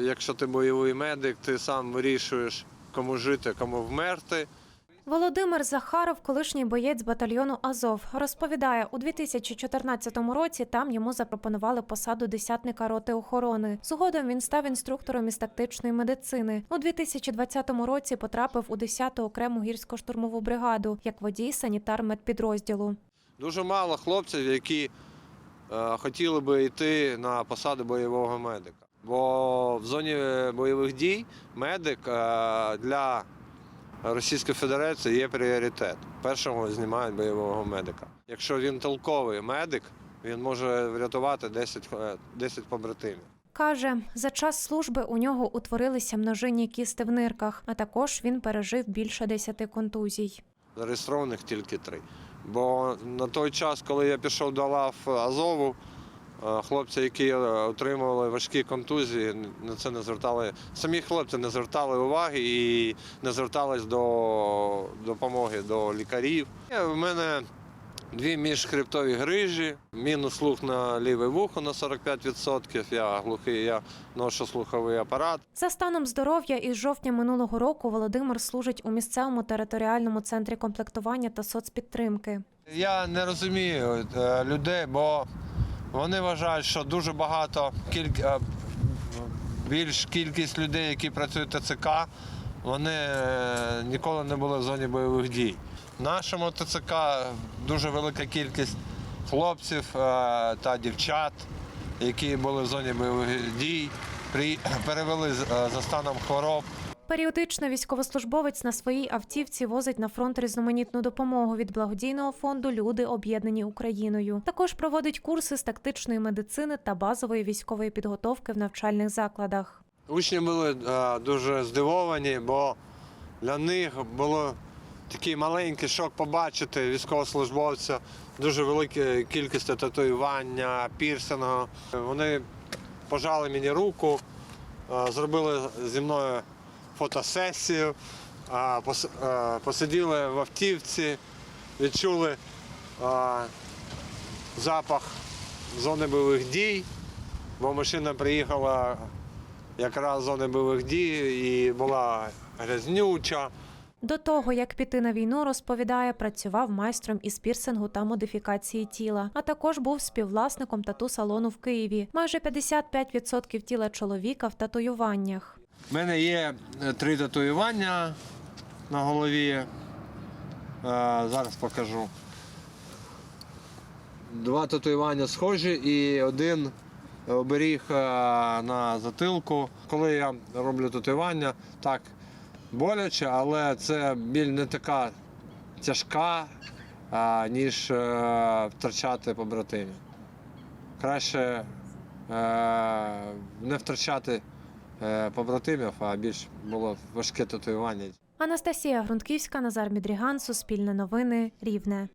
Якщо ти бойовий медик, ти сам вирішуєш, кому жити, кому вмерти. Володимир Захаров, колишній боєць батальйону Азов, розповідає, у 2014 році там йому запропонували посаду десятника роти охорони. Згодом він став інструктором із тактичної медицини. У 2020 році потрапив у 10-ту окрему гірсько-штурмову бригаду як водій санітар медпідрозділу. Дуже мало хлопців, які е, хотіли би йти на посаду бойового медика. Бо в зоні бойових дій медик е, для Російської Федерації є пріоритет. Першого знімають бойового медика. Якщо він толковий медик, він може врятувати 10, е, 10 побратимів. Каже, за час служби у нього утворилися множинні кісти в нирках, а також він пережив більше 10 контузій. Зареєстрованих тільки три. Бо на той час, коли я пішов до лав Азову, е, хлопці, які е, отримували важкі контузії, на це не звертали. Самі хлопці не звертали уваги і не звертались до допомоги до лікарів. У мене дві міжхребтові грижі, мінус слух на ліве вухо на 45%. Я глухий, я ношу слуховий апарат. За станом здоров'я із жовтня минулого року Володимир служить у місцевому територіальному центрі комплектування та соцпідтримки. Я не розумію е, людей, бо вони вважають, що дуже багато кіль... е, більш кількість людей, які працюють ТЦК, вони е, ніколи не були в зоні бойових дій. В нашому ТЦК дуже велика кількість хлопців е, та дівчат, які були в зоні бойових дій, перевели за станом хвороб. Періодично військовослужбовець на своїй автівці возить на фронт різноманітну допомогу від благодійного фонду Люди об'єднані Україною. Також проводить курси з тактичної медицини та базової військової підготовки в навчальних закладах. Учні були е, дуже здивовані, бо для них було такий маленький шок побачити військовослужбовця, дуже велика кількість татуювання, пірсингу. Вони пожали мені руку, е, зробили зі мною фотосесію, пос- посиділи в автівці, відчули запах зони бойових дій, бо машина приїхала якраз з зони бойових дій і була грязнюча. До того, як піти на війну, розповідає, працював майстром із пірсингу та модифікації тіла, а також був співвласником тату-салону в Києві. Майже 55% тіла чоловіка в татуюваннях. У мене є е, три татуювання на голові. Е, Зараз покажу. Два татуювання схожі і один оберіг е, на затилку. Коли я роблю татуювання, так боляче, але це біль не така тяжка, ніж втрачати побратимів. Краще не втрачати побратимів, а більш було важке татуювання. Анастасія Грунтківська, Назар Мідріган, Суспільне новини, Рівне.